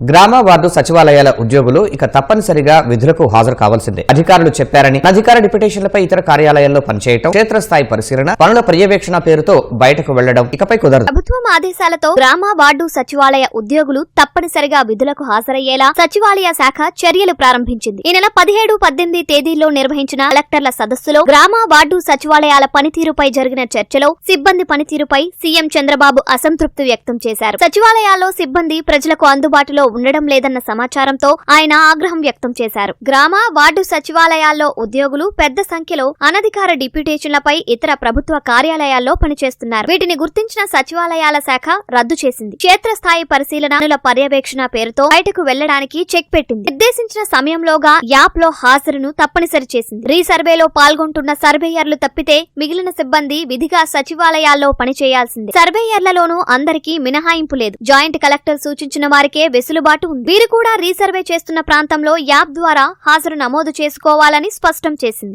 గ్రామ వార్డు సచివాలయాల ఉద్యోగులు ఇక తప్పనిసరిగా విధులకు హాజరు కావాల్సిందే. అధికారులు చెప్పారని అధికార డిప్యుటేషన్లపై ఇతర కార్యాలయాల్లో పనిచేయటం క్షేత్రస్థాయి పరిశీలన పనుల పర్యవేక్షణ పేరుతో బయటకు వెళ్ళడం ఇకపై కుదరదు. ప్రభుత్వం ఆదేశాలతో గ్రామ వార్డు సచివాలయ ఉద్యోగులు తప్పనిసరిగా విధులకు హాజరయ్యేలా సచివాలయ శాఖ చర్యలు ప్రారంభించింది. ఈ నెల పదిహేడు పద్దెనిమిది తేదీల్లో నిర్వహించిన కలెక్టర్ల సదస్సులో గ్రామ వార్డు సచివాలయాల పనితీరుపై జరిగిన చర్చలో సిబ్బంది పనితీరుపై సీఎం చంద్రబాబు అసంతృప్తి వ్యక్తం చేశారు. సచివాలయాల్లో సిబ్బంది ప్రజలకు అందుబాటులో ఉండడం లేదన్న సమాచారంతో ఆయన ఆగ్రహం వ్యక్తం చేశారు. గ్రామ వార్డు సచివాలయాల్లో ఉద్యోగులు పెద్ద సంఖ్యలో అనధికార డిప్యూటేషన్లపై ఇతర ప్రభుత్వ కార్యాలయాల్లో పనిచేస్తున్నారు. వీటిని గుర్తించిన సచివాలయాల శాఖ రద్దు చేసింది. క్షేత్రస్థాయి పరిశీలనల పర్యవేక్షణ పేరుతో బయటకు వెళ్ళడానికి చెక్ పెట్టింది. నిర్దేశించిన సమయంలోగా యాప్లో హాజరును తప్పనిసరి చేసింది. రీసర్వేలో పాల్గొంటున్న సర్వేయర్లు తప్పితే మిగిలిన సిబ్బంది విధిగా సచివాలయాల్లో పనిచేయాల్సిందే. సర్వేయర్లలోనూ అందరికీ మినహాయింపు లేదు. జాయింట్ కలెక్టర్ సూచించిన వారికే వెసులు వెసులుబాటు ఉంది. వీరు కూడా రీసర్వే చేస్తున్న ప్రాంతంలో యాప్ ద్వారా హాజరు నమోదు చేసుకోవాలని స్పష్టం చేసింది.